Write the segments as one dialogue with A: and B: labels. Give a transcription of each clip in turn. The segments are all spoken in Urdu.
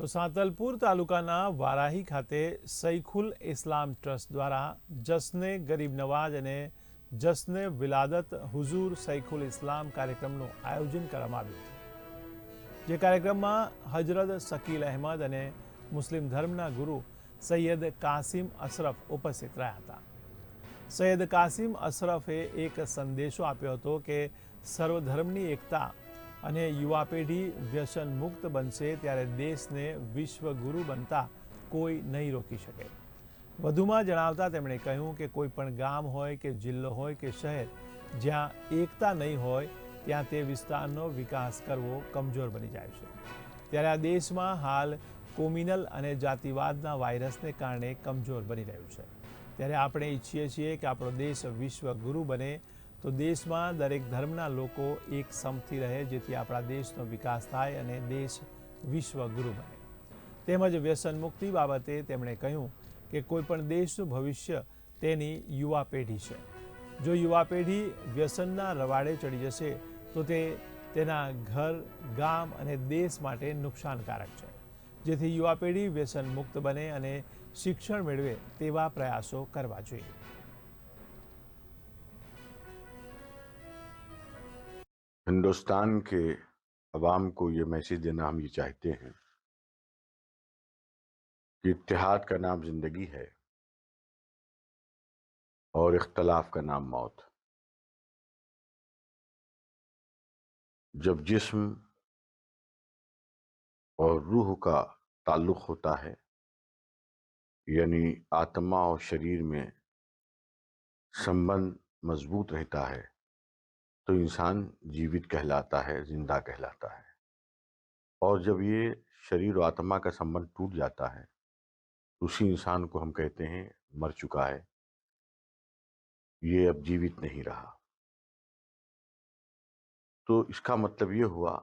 A: તો સાંતલપુર તાલુકાના વારાહી ખાતે સૈખુલ ઇસ્લામ ટ્રસ્ટ દ્વારા જશ્ને ગરીબ નવાજ અને જશ્ને વિલાદત હુઝુર સૈખુલ ઇસ્લામ કાર્યક્રમનું આયોજન કરવામાં આવ્યું હતું. જે કાર્યક્રમમાં હજરત શકીલ અહેમદ અને મુસ્લિમ ધર્મના ગુરુ સૈયદ કાસિમ અશરફ ઉપસ્થિત રહ્યા હતા. સૈયદ કાસિમ અશરફે એક સંદેશો આપ્યો હતો કે સર્વધર્મની એકતા અને યુવા પેઢી વ્યસન મુક્ત બનશે ત્યારે દેશને વિશ્વ ગુરુ બનતા કોઈ નહીં રોકી શકે. વધુમાં જણાવતા તેમણે કહ્યું કે કોઈ પણ ગામ હોય કે જિલ્લો હોય કે શહેર જ્યાં એકતા નહીં હોય, ત્યાં તે વિસ્તારનો વિકાસ કરવો કમજોર બની જાય છે. ત્યારે આ દેશમાં હાલ કોમિનલ અને જાતિવાદના વાયરસને કારણે કમજોર બની રહ્યું છે. ત્યારે આપણે ઈચ્છીએ છીએ કે આપણો દેશ વિશ્વ ગુરુ બને તો દેશમાં દરેક ધર્મના લોકો એક સમથી રહે, જેથી આપણા દેશનો વિકાસ થાય અને દેશ વિશ્વ ગુરુ બને. તેમજ વ્યસન મુક્તિ બાબતે તેમણે કહ્યું કે કોઈપણ દેશનું ભવિષ્ય તેની યુવા પેઢી છે. જો યુવા પેઢી વ્યસનના રવાડે ચડી જશે, તો તે તેના ઘર, ગામ અને દેશ માટે નુકસાનકારક છે. જેથી યુવા પેઢી વ્યસન મુક્ત બને અને શિક્ષણ મેળવે તેવા પ્રયાસો કરવા જોઈએ.
B: ہندوستان کے عوام کو یہ میسیج دینا ہم یہ چاہتے ہیں کہ اتحاد کا نام زندگی ہے اور اختلاف کا نام موت۔ جب جسم اور روح کا تعلق ہوتا ہے یعنی آتما اور شریر میں سمبند مضبوط رہتا ہے تو انسان جیوت کہلاتا ہے، زندہ کہلاتا ہے۔ اور جب یہ شریر و آتما کا سمبند ٹوٹ جاتا ہے، اسی انسان کو ہم کہتے ہیں مر چکا ہے۔ یہ اب جیوت نہیں رہا۔ تو اس کا مطلب یہ ہوا،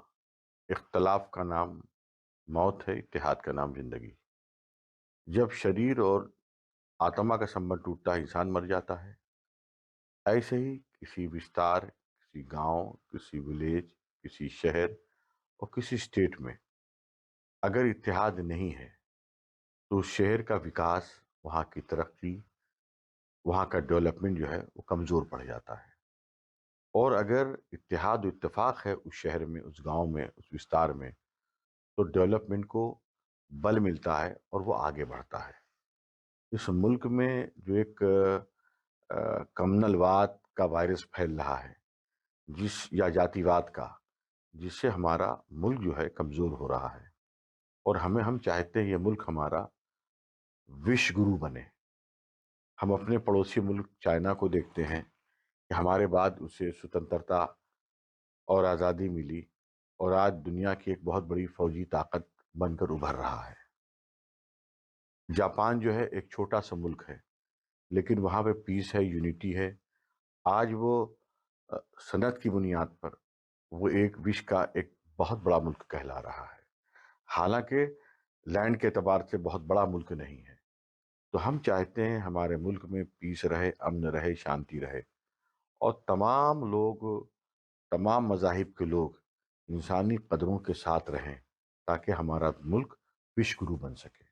B: اختلاف کا نام موت ہے، اتحاد کا نام زندگی۔ جب شریر اور آتما کا سمبند ٹوٹتا ہے، انسان مر جاتا ہے۔ ایسے ہی کسی وستار کسی گاؤں، کسی ولیج، کسی شہر اور کسی اسٹیٹ میں۔ اگر اتحاد نہیں ہے تو اس شہر کا وکاس، وہاں کی ترقی، وہاں کا ڈیولپمنٹ جو ہے وہ کمزور پڑ جاتا ہے۔ اور اگر اتحاد و اتفاق ہے اس شہر میں، اس گاؤں میں، اس وستار میں، تو ڈیولپمنٹ کو بل ملتا ہے اور وہ آگے بڑھتا ہے۔ اس ملک میں جو ایک کمنلوات کا وائرس پھیل رہا ہے جس یا جاتی واد کا، جس سے ہمارا ملک جو ہے کمزور ہو رہا ہے۔ اور ہمیں ہم چاہتے ہیں یہ ملک ہمارا وش گرو بنے۔ ہم اپنے پڑوسی ملک چائنا کو دیکھتے ہیں کہ ہمارے بعد اسے سوتنترتا اور آزادی ملی اور آج دنیا کی ایک بہت بڑی فوجی طاقت بن کر ابھر رہا ہے۔ جاپان جو ہے ایک چھوٹا سا ملک ہے، لیکن وہاں پہ پیس ہے یونیٹی ہے۔ آج وہ صنعت کی بنیاد پر وہ ایک وش کا ایک بہت بڑا ملک کہلا رہا ہے۔ حالانکہ لینڈ کے اعتبار سے بہت بڑا ملک نہیں ہے۔ تو ہم چاہتے ہیں ہمارے ملک میں پیس رہے، امن رہے، شانتی رہے۔ اور تمام لوگ، تمام مذاہب کے لوگ انسانی قدروں کے ساتھ رہیں تاکہ ہمارا ملک وش گرو بن سکے۔